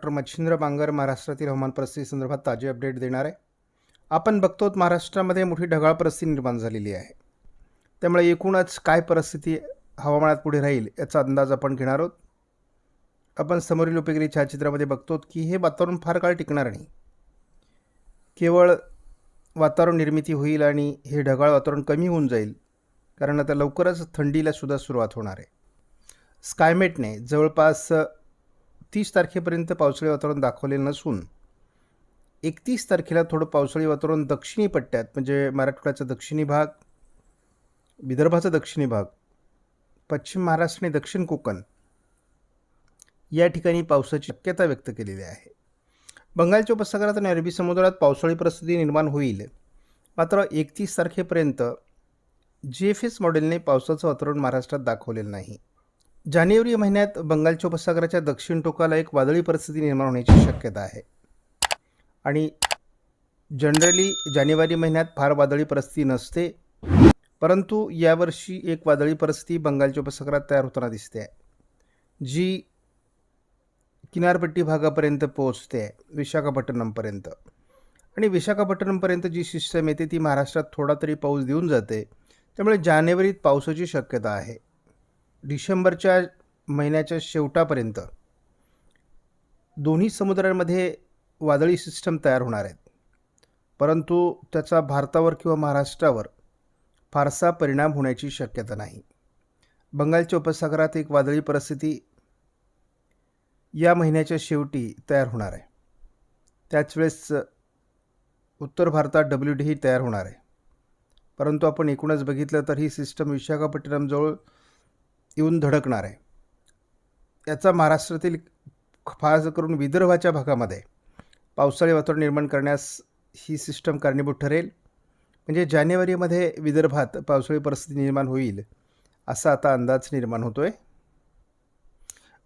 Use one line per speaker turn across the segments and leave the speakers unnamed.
Doctor Machhindra Bangar महाराष्ट्रातील हवामान परिस्थिती संदर्भात ताजे अपडेट देणार आहे. आपण बघतो महाराष्ट्रामध्ये मोठी ढगाळ परिस्थिती निर्माण झालेली आहे. त्यामुळे एकूणच काय परिस्थिती हवामानात पुढे राहील याचा अंदाज आपण घेणार आहोत. आपण समोरील उपयोगी छायाचित्रामध्ये बघतो की हे वातावरण फार काळ टिकणार नाही. केवळ वातावरण निर्मिती होईल आणि हे ढगाळ वातावरण कमी होऊन जाईल कारण आता लवकरच थंडीला सुद्धा सुरुवात होणार आहे. स्कायमेटने जवळपास तीस तारखेपर्यंत पावसाळी वातावरण दाखवलेलं नसून एकतीस तारखेला थोडं पावसाळी वातावरण दक्षिणी पट्ट्यात म्हणजे मराठवाड्याचा दक्षिणी भाग विदर्भाचा दक्षिणी भाग पश्चिम महाराष्ट्र आणि दक्षिण कोकण या ठिकाणी पावसाची शक्यता व्यक्त केलेली आहे. बंगालच्या उपसागरात आणि अरबी समुद्रात पावसाळी परिस्थिती निर्माण होईल. मात्र एकतीस तारखेपर्यंत जी एफ एस मॉडेलने पावसाचं वातावरण महाराष्ट्रात दाखवलेलं नाही. जानेवारी महिन्यात बंगालच्या उपसागराच्या दक्षिण टोकाला एक वादळी परिस्थिती निर्माण होण्याची शक्यता आहे. आणि जनरली जानेवारी महिन्यात फार वादळी परिस्थिती नसते परंतु यावर्षी एक वादळी परिस्थिती बंगालच्या उपसागरात तयार होताना दिसते आहे. जी किनारपट्टी भागापर्यंत पोहोचते आहे विशाखापट्टणमपर्यंत. आणि विशाखापट्टणमपर्यंत जी सिस्टम येते ती महाराष्ट्रात थोडा तरी पाऊस देऊन जाते. त्यामुळे जानेवारीत पावसाची शक्यता आहे. डिसेंबरच्या महिन्याच्या शेवटापर्यंत दोन्ही समुद्रांमध्ये वादळी सिस्टम तयार होणार आहेत. परंतु त्याचा भारतावर किंवा महाराष्ट्रावर फारसा परिणाम होण्याची शक्यता नाही. बंगालच्या उपसागरात एक वादळी परिस्थिती या महिन्याच्या शेवटी तयार होणार आहे. त्याच वेळेस उत्तर भारतात डब्ल्यू डीही तयार होणार आहे. परंतु आपण एकूणच बघितलं तर ही सिस्टम विशाखापट्टणमजवळ येऊन धडकणार आहे. याचा महाराष्ट्रातील खास करून विदर्भाच्या भागामध्ये पावसाळी वातावरण निर्माण करण्यास ही सिस्टम कारणीभूत ठरेल. म्हणजे जानेवारीमध्ये विदर्भात पावसाळी परिस्थिती निर्माण होईल असा आता अंदाज निर्माण होतो आहे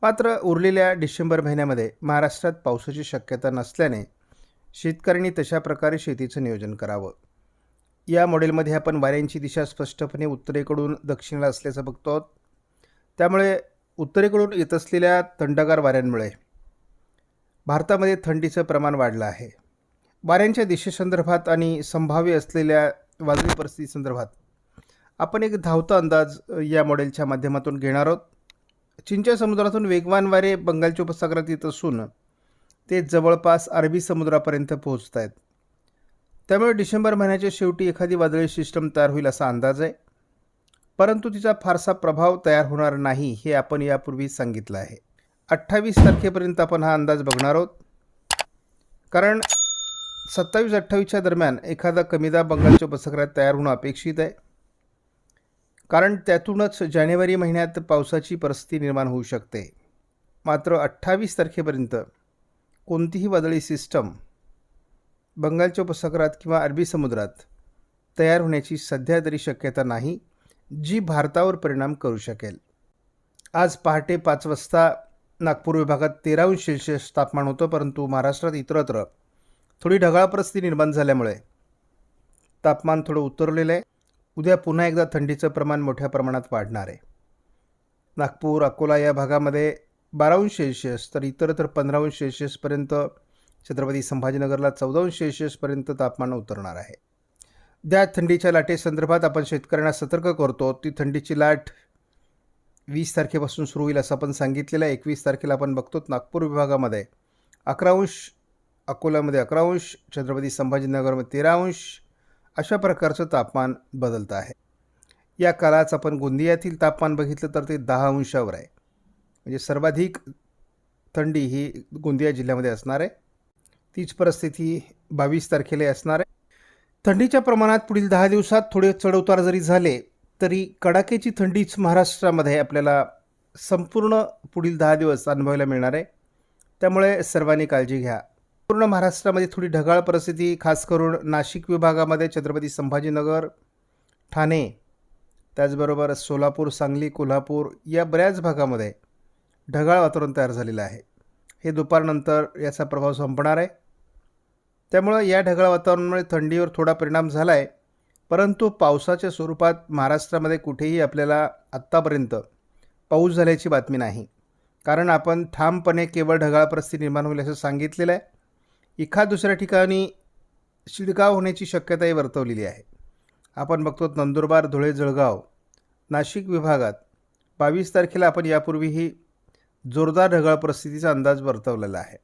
मात्र उरलेल्या डिसेंबर महिन्यामध्ये महाराष्ट्रात पावसाची शक्यता नसल्याने शेतकऱ्यांनी तशा प्रकारे शेतीचं नियोजन करावं. या मॉडेलमध्ये आपण वाऱ्यांची दिशा स्पष्टपणे उत्तरेकडून दक्षिणेला असल्याचं बघतो आहोत. त्यामुळे उत्तरेकडून येत असलेल्या थंडगार वाऱ्यांमुळे भारतामध्ये थंडीचं प्रमाण वाढलं आहे. वाऱ्यांच्या दिशेसंदर्भात आणि संभाव्य असलेल्या वादळी परिस्थितीसंदर्भात आपण एक धावता अंदाज या मॉडेलच्या माध्यमातून घेणार आहोत. चीनच्या समुद्रातून वेगवान वारे बंगालच्या उपसागरात येत असून ते जवळपास अरबी समुद्रापर्यंत पोहोचत आहेत त्यामुळे डिसेंबर महिन्याच्या शेवटी एखादी वादळी सिस्टम तयार होईल असा अंदाज आहे. परंतु तिचा फारसा प्रभाव तयार होणार नाही हे आपण यापूर्वी सांगितलं आहे. अठ्ठावीस तारखेपर्यंत आपण हा अंदाज बघणार आहोत. कारण सत्तावीस अठ्ठावीसच्या दरम्यान एखादा कमीदा बंगालच्या उपसागरात तयार होणं अपेक्षित आहे. कारण त्यातूनच जानेवारी महिन्यात पावसाची परिस्थिती निर्माण होऊ शकते. मात्र अठ्ठावीस तारखेपर्यंत कोणतीही वादळी सिस्टम बंगालच्या उपसागरात किंवा अरबी समुद्रात तयार होण्याची सध्या तरी शक्यता नाही. जी भारतावर परिणाम करू शकेल. आज पहाटे पाच वाजता नागपूर विभागात तेरा अंश सेल्सिअस तापमान होतं परंतु महाराष्ट्रात इतरत्र थोडी ढगाळ परिस्थिती निर्माण झाल्यामुळे तापमान थोडं उतरलेलं आहे. उद्या पुन्हा एकदा थंडीचं प्रमाण मोठ्या प्रमाणात वाढणार आहे. नागपूर अकोला या भागामध्ये बारा अंश सेल्सिअस तर इतरत्र पंधरा अंश सेल्सिअसपर्यंत छत्रपती संभाजीनगरला चौदा अंश सेल्सिअसपर्यंत तापमान उतरणार आहे. त्या थंडीच्या लाटेसंदर्भात आपण शेतकऱ्यांना सतर्क करतो ती थंडीची लाट वीस तारखेपासून सुरू होईल असं आपण सांगितलेलं आहे. एकवीस तारखेला आपण बघतो नागपूर विभागामध्ये. अकरा अंश अकोल्यामध्ये अकरा अंश छत्रपती संभाजीनगरमध्ये तेरा अंश अशा प्रकारचं तापमान बदलतं आहे. या काळाच आपण गोंदियातील तापमान बघितलं तर ते दहा अंशावर आहे. म्हणजे सर्वाधिक थंडी ही गोंदिया जिल्ह्यामध्ये असणार आहे. तीच परिस्थिती बावीस तारखेला असणार आहे. थंडीच्या प्रमाणात पुढील दहा दिवसात थोडे चढउतार जरी झाले तरी कडाक्याची थंडीच महाराष्ट्रामध्ये आपल्याला संपूर्ण पुढील दहा दिवस अनुभवायला मिळणार आहे. त्यामुळे सर्वांनी काळजी घ्या. पूर्ण महाराष्ट्रामध्ये थोडी ढगाळ परिस्थिती खास करून नाशिक विभागामध्ये छत्रपती संभाजीनगर ठाणे त्याचबरोबर सोलापूर सांगली कोल्हापूर या बऱ्याच भागामध्ये ढगाळ वातावरण तयार झालेलं आहे. हे दुपारनंतर याचा प्रभाव संपणार आहे. त्यामुळं या ढगाळ वातावरणामुळे थंडीवर थोडा परिणाम झाला आहे परंतु पावसाच्या स्वरूपात महाराष्ट्रामध्ये कुठेही आपल्याला आत्तापर्यंत पाऊस झाल्याची बातमी नाही. कारण आपण ठामपणे केवळ ढगाळ परिस्थिती निर्माण होईल असं सांगितलेलं आहे. एखाद दुसऱ्या ठिकाणी शिडकाव होण्याची शक्यताही वर्तवलेली आहे. आपण बघतो नंदुरबार धुळे जळगाव नाशिक विभागात बावीस तारखेला आपण यापूर्वीही जोरदार ढगाळ परिस्थितीचा अंदाज वर्तवलेला आहे.